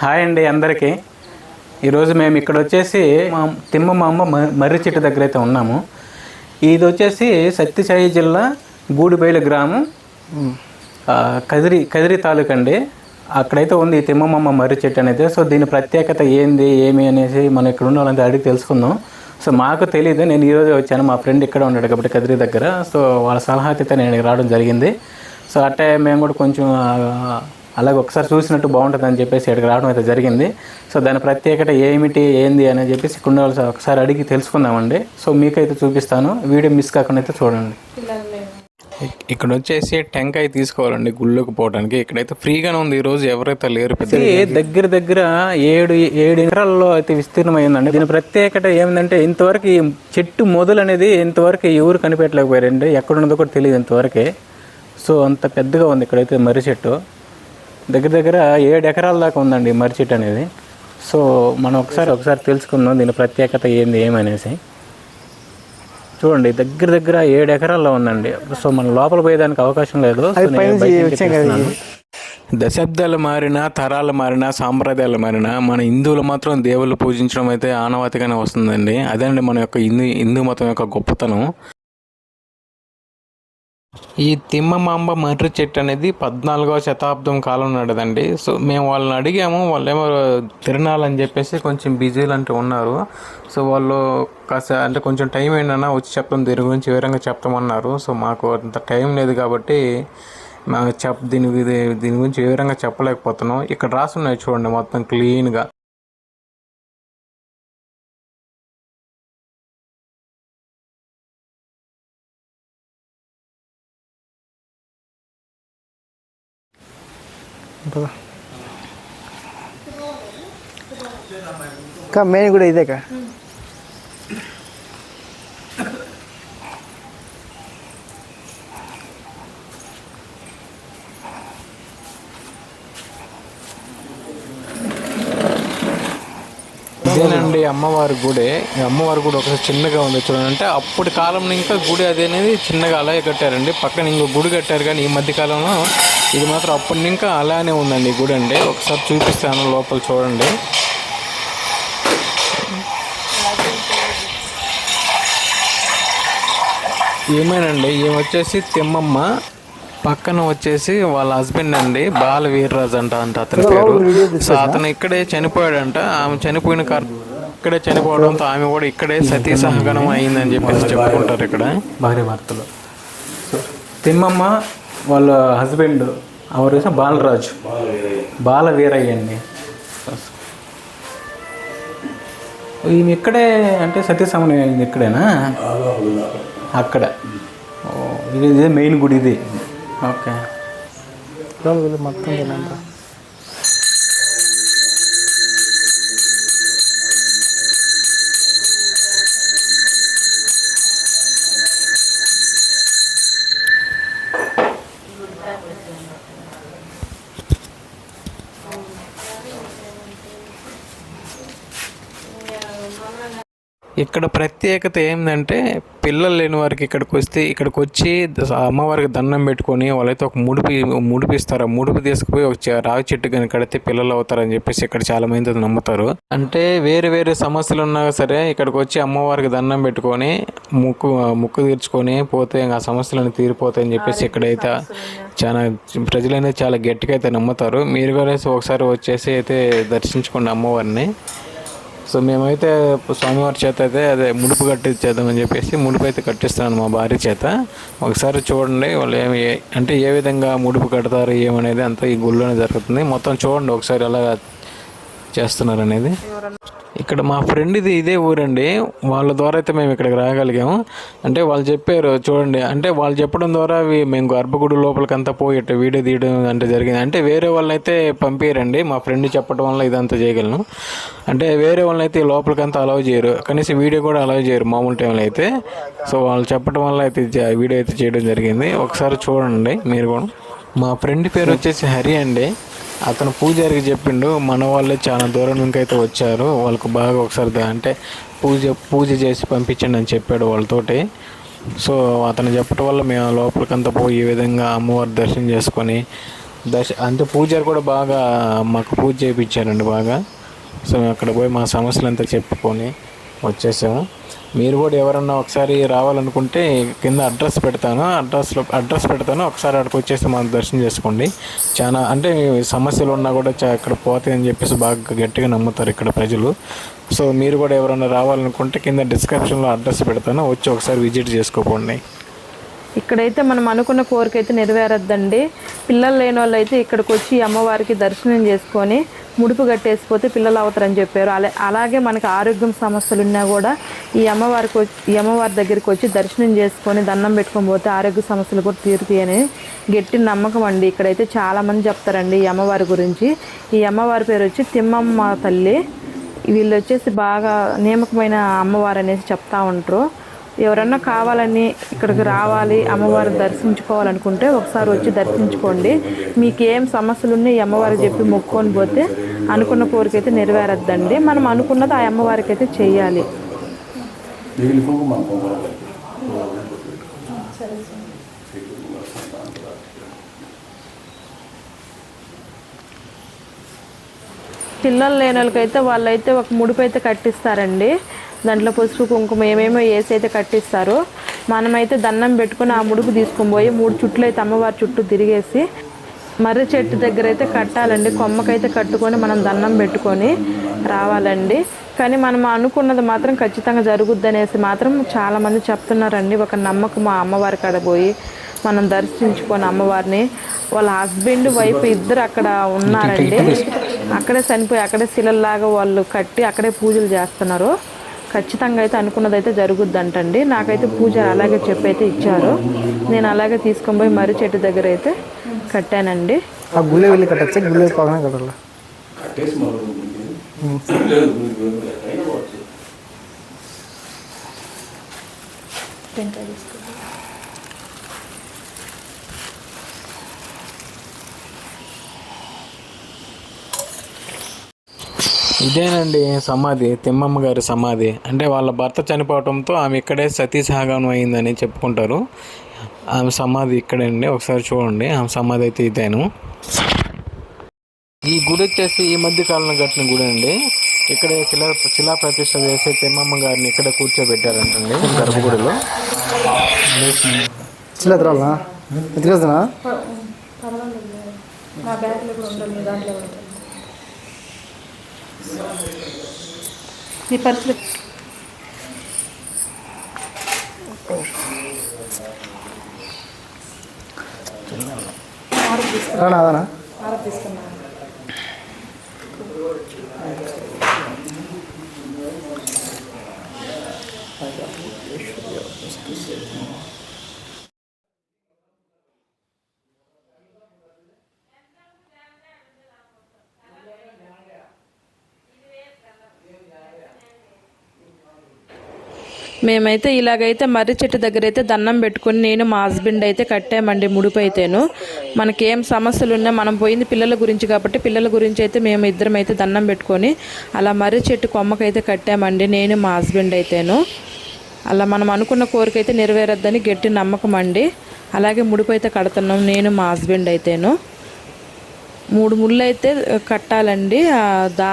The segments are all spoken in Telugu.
హాయ్ అండి అందరికీ. ఈరోజు మేము ఇక్కడ వచ్చేసి మా తిమ్మ మా అమ్మ మర్రి చెట్టు దగ్గర అయితే ఉన్నాము. ఇది వచ్చేసి సత్యసాయి జిల్లా గూడిబైలు గ్రామం కదిరి కదిరి తాలూకా అండి. అక్కడైతే ఉంది తిమ్మమ్మ మర్రి చెట్టు అనేది. సో దీని ప్రత్యేకత ఏంది ఏమి అనేసి మనం ఇక్కడ ఉన్న వాళ్ళంతా అడిగి తెలుసుకుందాం. సో మాకు తెలియదు నేను ఈరోజు వచ్చాను. మా ఫ్రెండ్ ఇక్కడ ఉన్నాడు కాబట్టి కదిరి దగ్గర. సో వాళ్ళ సలహా అయితే నేను రావడం జరిగింది. సో అట్టే మేము కూడా కొంచెం అలాగే ఒకసారి చూసినట్టు బాగుంటుంది అని చెప్పేసి ఇక్కడికి రావడం అయితే జరిగింది. సో దాని ప్రత్యేకత ఏమిటి ఏంది అని చెప్పేసి ఇక్కడ ఒకసారి అడిగి తెలుసుకుందామండి. సో మీకైతే చూపిస్తాను. వీడియో మిస్ కాకుండా అయితే చూడండి. ఇక్- ఇక్కడ వచ్చేసి టెంకాయ తీసుకోవాలండి గుళ్ళోకి పోవడానికి. ఇక్కడైతే ఫ్రీగానే ఉంది. ఈ రోజు ఎవరైతే లేరు దగ్గర దగ్గర ఏడు ఏడు ఎకరాల్లో అయితే విస్తీర్ణమైందండి. దీని ప్రత్యేకత ఏమిటంటే ఇంతవరకు ఈ చెట్టు మొదలు అనేది ఇంతవరకు ఎవరు కనిపెట్టలేకపోయారండి. ఎక్కడ ఉన్నదో కూడా తెలియదు ఇంతవరకే. సో అంత పెద్దగా ఉంది ఇక్కడైతే మర్రి చెట్టు. దగ్గర దగ్గర ఏడు ఎకరాల దాకా ఉందండి చెట్టు అనేది. సో మనం ఒకసారి ఒకసారి తెలుసుకుందాం దీని ప్రత్యేకత ఏంది ఏమనేసి. చూడండి దగ్గర దగ్గర ఏడు ఎకరాల్లో ఉందండి. సో మన లోపల పోయేదానికి అవకాశం లేదు. దశాబ్దాలు మారినా తరాలు మారినా సాంప్రదాయాలు మారినా మన హిందువులు మాత్రం దేవుళ్ళు పూజించడం అయితే ఆనవాతిగానే వస్తుందండి. అదేనండి మన యొక్క హిందూ హిందూ మతం యొక్క గొప్పతనం. ఈ తిమ్మమాంబ మర్రి చెట్టు అనేది పద్నాలుగవ శతాబ్దం కాలం నాటిదండి. సో మేము వాళ్ళని అడిగాము వాళ్ళు ఏమో తిరణాలని చెప్పేసి కొంచెం బిజీలు అంటూ ఉన్నారు. సో వాళ్ళు కాస్త అంటే కొంచెం టైం ఏంటన్నా వచ్చి చెప్తాం దీని గురించి వివరంగా చెప్తామన్నారు సో మాకు అంత టైం లేదు కాబట్టి మాకు చెప్ దీని దీని గురించి వివరంగా చెప్పలేకపోతున్నాం. ఇక్కడ రాసున్నాయి చూడండి మొత్తం క్లీన్గా. ఇంకా మెయిన్ కూడా ఇదే కా ఇదేనండి అమ్మవారి గుడి. ఈ అమ్మవారి గుడి ఒకసారి చిన్నగా ఉంది చూడండి. అంటే అప్పటి కాలంలో ఇంకా గుడి అది అనేది చిన్నగా అలాగే కట్టారండి. పక్కన ఇంకో గుడి కట్టారు కానీ ఈ మధ్య కాలంలో ఇది మాత్రం అప్పటి ఇంకా అలానే ఉందండి ఈ గుడి అండి. ఒకసారి చూపిస్తాను లోపల చూడండి. ఏమేనండి? ఈమె వచ్చేసి తిమ్మమ్మ. పక్కన వచ్చేసి వాళ్ళ హస్బెండ్ అండి. బాల వీర్రాజు అంట అంట అతని పేరు. సో అతను ఇక్కడే చనిపోయాడంట. ఆమె చనిపోయిన కార్ ఇక్కడే చనిపోవడంతో ఆమె కూడా ఇక్కడే సతీ సహగనం అయిందని చెప్పేసి చెప్పుకుంటారు ఇక్కడ. భార్య భర్తలు. సో తిమ్మమ్మ వాళ్ళ హస్బెండ్ అవరు బాలరాజు. బాల వీరయ్య అండి. ఈమె ఇక్కడే అంటే సతీ సమన్వయం అయింది ఇక్కడేనా? అక్కడ. ఓ, ఇది మెయిన్ గుడి ఇది. ఓకే. మొత్తం ఇక్కడ ప్రత్యేకత ఏంటంటే పిల్లలు లేని వారికి ఇక్కడికి వస్తే ఇక్కడికి వచ్చి అమ్మవారికి దండం పెట్టుకొని వాళ్ళైతే ఒక ముడిపి ముడిపిస్తారు. ఆ ముడిపి తీసుకుపోయి ఒక రావి చెట్టు కనుక కడితే పిల్లలు అవుతారని చెప్పేసి ఇక్కడ చాలా మంది నమ్ముతారు. అంటే వేరే వేరే సమస్యలు ఉన్నా సరే ఇక్కడికి వచ్చి అమ్మవారికి దండం పెట్టుకొని ముక్కు ముక్కు తీర్చుకొని పోతే ఆ సమస్యలను తీరిపోతాయని చెప్పేసి ఇక్కడైతే చాలా ప్రజలైతే చాలా గట్టిగా అయితే నమ్ముతారు. మీరు కూడా ఒకసారి వచ్చేసి అయితే దర్శించుకోండి అమ్మవారిని. సో మేమైతే స్వామివారి చేత అయితే అదే ముడుపు కట్టించేద్దామని చెప్పేసి ముడుపు అయితే కట్టిస్తాను మా భార్య చేత. ఒకసారి చూడండి వాళ్ళు ఏమి అంటే ఏ విధంగా ముడుపు కడతారు ఏమనేది అంతా ఈ గుళ్ళోనే జరుగుతుంది. మొత్తం చూడండి ఒకసారి ఎలా చేస్తున్నారు అనేది ఇక్కడ మా ఫ్రెండ్ ఇది ఇదే ఊరండి. వాళ్ళ ద్వారా అయితే మేము ఇక్కడికి రాగలిగాము. అంటే వాళ్ళు చెప్పారు చూడండి అంటే వాళ్ళు చెప్పడం ద్వారా అవి మేము గర్భగుడి లోపలికంతా పోయి వీడియో తీయడం అంటే జరిగింది. అంటే వేరే వాళ్ళనైతే పంపించారండి మా ఫ్రెండ్ చెప్పడం వల్ల ఇదంతా చేయగలను. అంటే వేరే వాళ్ళనైతే అయితే లోపలికంతా అలౌ చేయరు. కనీసం వీడియో కూడా అలౌ చేయరు మామూలు టైంలో అయితే. సో వాళ్ళు చెప్పడం వల్ల అయితే వీడియో అయితే చేయడం జరిగింది. ఒకసారి చూడండి మీరు కూడా. మా ఫ్రెండ్ పేరు వచ్చేసి హరి అండి. అతను పూజారికి చెప్పిండు మన వాళ్ళే చాలా దూరం నుంచి అయితే వచ్చారు వాళ్ళకు బాగా ఒకసారి అంటే పూజ పూజ చేసి పంపించండి అని చెప్పాడు వాళ్ళతోటి. సో అతను చెప్పడం వల్ల మేము లోపలికంతా పోయి ఈ విధంగా అమ్మవారి దర్శనం చేసుకొని దశ అంటే పూజారి కూడా బాగా మాకు పూజ చేయించారండి బాగా. సో అక్కడ పోయి మా సమస్యలంతా చెప్పుకొని వచ్చేసాము. మీరు కూడా ఎవరన్నా ఒకసారి రావాలనుకుంటే కింద అడ్రస్ పెడతాను. అడ్రస్లో అడ్రస్ పెడతాను. ఒకసారి అక్కడికి వచ్చేసి మనం దర్శనం చేసుకోండి. చాలా అంటే సమస్యలు ఉన్నా కూడా చా- ఇక్కడ పోతాయని చెప్పేసి బాగా గట్టిగా నమ్ముతారు ఇక్కడ ప్రజలు. సో మీరు కూడా ఎవరన్నా రావాలనుకుంటే కింద డిస్క్రిప్షన్లో అడ్రస్ పెడతాను. వచ్చి ఒకసారి విజిట్ చేసుకోకండి ఇక్కడైతే మనం అనుకున్న కోరిక అయితే నెరవేరద్దండి. పిల్లలు లేని వాళ్ళు అయితే ఇక్కడికి వచ్చి అమ్మవారికి దర్శనం చేసుకొని ముడుపు కట్టేసిపోతే పిల్లలు అవుతారని చెప్పారు. అలా అలాగే మనకి ఆరోగ్యం సమస్యలు ఉన్నా కూడా ఈ అమ్మవారికి వచ్చి ఈ అమ్మవారి దగ్గరికి వచ్చి దర్శనం చేసుకొని దండం పెట్టుకొని పోతే ఆరోగ్య సమస్యలు కూడా తీరుతాయి అని గట్టి నమ్మకం అండి. ఇక్కడైతే చాలామంది చెప్తారండి ఈ అమ్మవారి గురించి. ఈ అమ్మవారి పేరు వచ్చి తిమ్మమ్మ తల్లి. వీళ్ళు వచ్చేసి బాగా నియమకమైన అమ్మవారు అనేసి చెప్తా ఉంటారు. ఎవరన్నా కావాలని ఇక్కడికి రావాలి అమ్మవారిని దర్శించుకోవాలనుకుంటే ఒకసారి వచ్చి దర్శించుకోండి. మీకు ఏం సమస్యలు ఉన్నాయి ఈ అమ్మవారికి చెప్పి మొక్కొని పోతే అనుకున్న కోరిక అయితే నెరవేరద్దండి. మనం అనుకున్నది ఆ అమ్మవారికి అయితే చెయ్యాలి పిల్లలు లేని వాళ్ళకైతే వాళ్ళైతే ఒక ముడుపు అయితే కట్టిస్తారండి. దాంట్లో పసుపు కుంకుమ ఏమేమో వేసి అయితే కట్టిస్తారు. మనమైతే దండం పెట్టుకుని ఆ ముడుపు తీసుకొని పోయి మూడు చుట్లు అయితే అమ్మవారి చుట్టూ తిరిగేసి మర్రి చెట్టు దగ్గర అయితే కట్టాలండి. కొమ్మకైతే కట్టుకొని మనం దండం పెట్టుకొని రావాలండి. కానీ మనం అనుకున్నది మాత్రం ఖచ్చితంగా జరుగుద్ది అనేసి మాత్రం చాలామంది చెప్తున్నారండి. ఒక నమ్మకం మా అమ్మవారి కాడ పోయి మనం దర్శించుకొని అమ్మవారిని. వాళ్ళ హస్బెండ్ వైఫ్ ఇద్దరు అక్కడ ఉన్నారండి. అక్కడే చనిపోయి అక్కడే శిలల్లాగా వాళ్ళు కట్టి అక్కడే పూజలు చేస్తున్నారు. ఖచ్చితంగా అయితే అనుకున్నది అయితే జరుగుద్ది అంటండి నాకైతే పూజ అలాగే చెప్పి అయితే ఇచ్చారు. నేను అలాగే తీసుకొని పోయి మర్రి చెట్టు దగ్గర అయితే కట్టానండి. ఆ గుళ్ళే వెళ్ళి కట్టచ్చా? గుళ్ళే పక్కన కట్టాలా? ఇదేనండి సమాధి తిమ్మమ్మ గారి సమాధి. అంటే వాళ్ళ భర్త చనిపోవడంతో ఆమె ఇక్కడే సతీ సహగమనం అయిందని చెప్పుకుంటారు. ఆమె సమాధి ఇక్కడే అండి ఒకసారి చూడండి. ఆమె సమాధి అయితే ఇదేను. ఈ గుడి వచ్చేసి ఈ మధ్య కాలంలో కట్టిన గుడి అండి. ఇక్కడ శిలా శిలా ప్రతిష్ట చేసి తిమ్మమ్మ గారిని ఇక్కడ కూర్చోబెట్టారంటండి గర్భగుడిలో ఎత్తుకొస్తున్నా మీ పరిస్థితి? రానా అదానా మేమైతే ఇలాగైతే మర్రి చెట్టు దగ్గర అయితే దండం పెట్టుకుని నేను మా హస్బెండ్ అయితే కట్టామండి ముడుపు అయితేను మనకేం సమస్యలు ఉన్నా మనం పోయింది పిల్లల గురించి కాబట్టి పిల్లల గురించి అయితే మేము ఇద్దరం అయితే దండం పెట్టుకొని అలా మర్రి చెట్టు కొమ్మకైతే కట్టామండి నేను మా హస్బెండ్ అయితేను. అలా మనం అనుకున్న కోరిక అయితే నెరవేరద్దని గట్టి నమ్మకం అండి. అలాగే ముడుపు అయితే కడుతున్నాం నేను మా హస్బెండ్ అయితేను. మూడు ముళ్ళు అయితే కట్టాలండి దా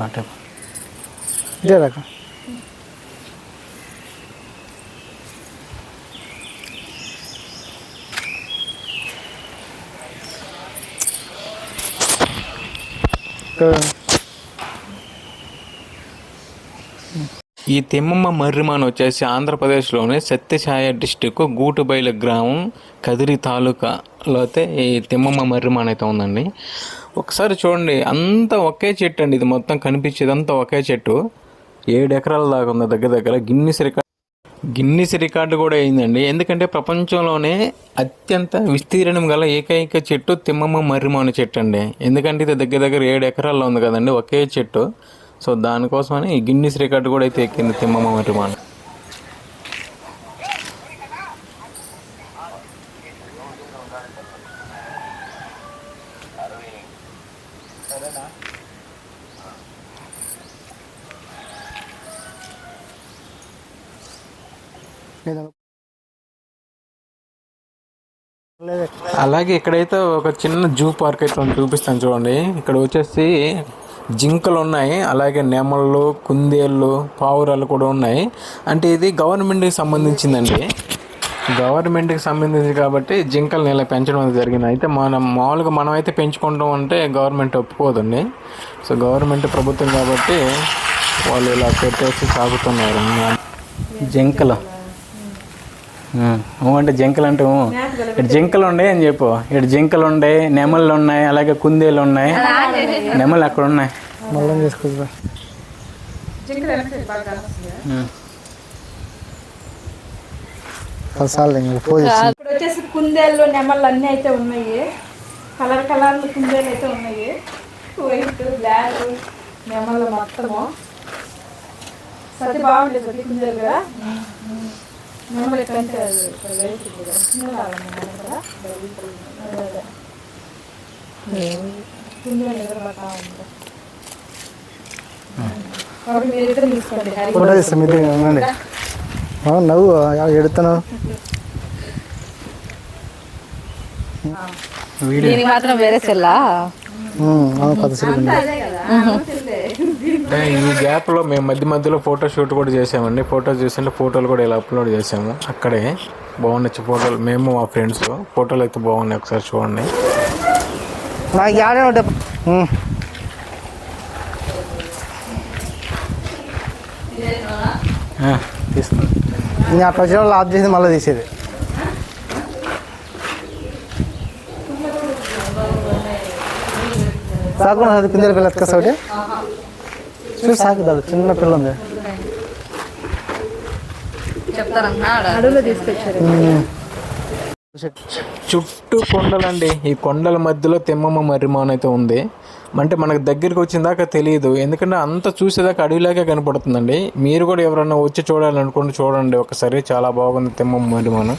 పాట. ఇదే రకం. ఈ తిమ్మమ్మ మర్రిమాన్ వచ్చేసి ఆంధ్రప్రదేశ్లోని సత్యసాయ డిస్టిక్ గూటుబైల గ్రామం కదిరి తాలూకాలో అయితే ఈ తిమ్మమ్మ మర్రిమాన్ అయితే ఉందండి. ఒకసారి చూడండి అంతా ఒకే చెట్టు అండి. ఇది మొత్తం కనిపించేది అంతా ఒకే చెట్టు. ఏడు ఎకరాల దాకా ఉంది దగ్గర దగ్గర. గిన్నిస్ రికార్డ్ గిన్నిస్ రికార్డు కూడా అయిందండి. ఎందుకంటే ప్రపంచంలోనే అత్యంత విస్తీర్ణం గల ఏకైక చెట్టు తిమ్మమ్మ మర్రిమాను చెట్టు అండి. ఎందుకంటే ఇది దగ్గర దగ్గర ఏడు ఎకరాల్లో ఉంది కదండి ఒకే చెట్టు. సో దానికోసమని ఈ గిన్నిస్ రికార్డు కూడా అయితే ఎక్కింది తిమ్మమ్మ మర్రిమాను. లేదు? అలాగే ఇక్కడైతే ఒక చిన్న జూ పార్క్ అయితే. చూపిస్తాను చూడండి. ఇక్కడ వచ్చేసి జింకలు ఉన్నాయి అలాగే నెమళ్ళు కుందేళ్ళు పావురాలు కూడా ఉన్నాయి. అంటే ఇది గవర్నమెంట్కి సంబంధించిందండి. గవర్నమెంట్కి సంబంధించి కాబట్టి జింకల్ని ఇలా పెంచడం అనేది జరిగింది. అయితే మనం మామూలుగా మనం అయితే పెంచుకుంటాం అంటే గవర్నమెంట్ ఒప్పుకోదండి. సో గవర్నమెంట్ ప్రభుత్వం కాబట్టి వాళ్ళు ఇలా పెట్టేసి సాగుతున్నారు. జింకలు. అంటే జింకలు అంటే. ఇటు జింకలు ఉన్నాయి అని చెప్పు. ఇటు జింకలు ఉన్నాయి నెమళ్ళు ఉన్నాయి అలాగే కుందేలు ఉన్నాయి. నెమలు అక్కడ ఉన్నాయి మళ్ళీ చేసుకుంటా చేసి ఇప్పుడు వచ్చేసి కుందేళ్ళు నెమళ్ళు అన్నీ అయితే ఉన్నాయి. కలర్ కలర్లు కుందేలు అయితే ఉన్నాయి. వైట్ బ్లాక్ నెమళ్ళు మొత్తము. సతి బాగుంటుంది సతి కుందేలు కదా? నెమలు ఎట్లంటే. కుందేలు ఎదురుపడతా ఉంది ఫోటో తీస్తాం ఇద్దరు ఉండండి. నవ్వు ఎడుతాను వీడియో. దీనికి మాత్రం వేరే సెల్లా? ఈ గ్యాప్లో మేము మధ్య మధ్యలో ఫోటో షూట్ కూడా చేసామండి. ఫోటో చూసింటే ఫోటోలు కూడా ఇలా అప్లోడ్ చేసాము. అక్కడే బాగున్నాయి ఫోటోలు. మేము మా ఫ్రెండ్స్ ఫోటోలు అయితే బాగున్నాయి ఒకసారి చూడండి. నాకు నేను అట్లా వచ్చిన వాళ్ళు ఆఫ్ చేసి మళ్ళీ తీసేది. సాకు అది పిందెల పిల్ల ఎత్తుకొస్తా ఒకటి. చూసి సాకు చిన్న పిల్ల ఉంది. చుట్టూ కొండలండి. ఈ కొండల మధ్యలో తిమ్మమ్మ మర్రిమాన్ అయితే ఉంది. అంటే మనకు దగ్గరికి వచ్చిన దాకా తెలియదు ఎందుకంటే అంత చూసేదాకా అడవిలాగే కనపడుతుందండి. మీరు కూడా ఎవరన్నా వచ్చి చూడాలనుకుంటే చూడండి. ఒకసారి చాలా బాగుంది తిమ్మమ్మ మనం.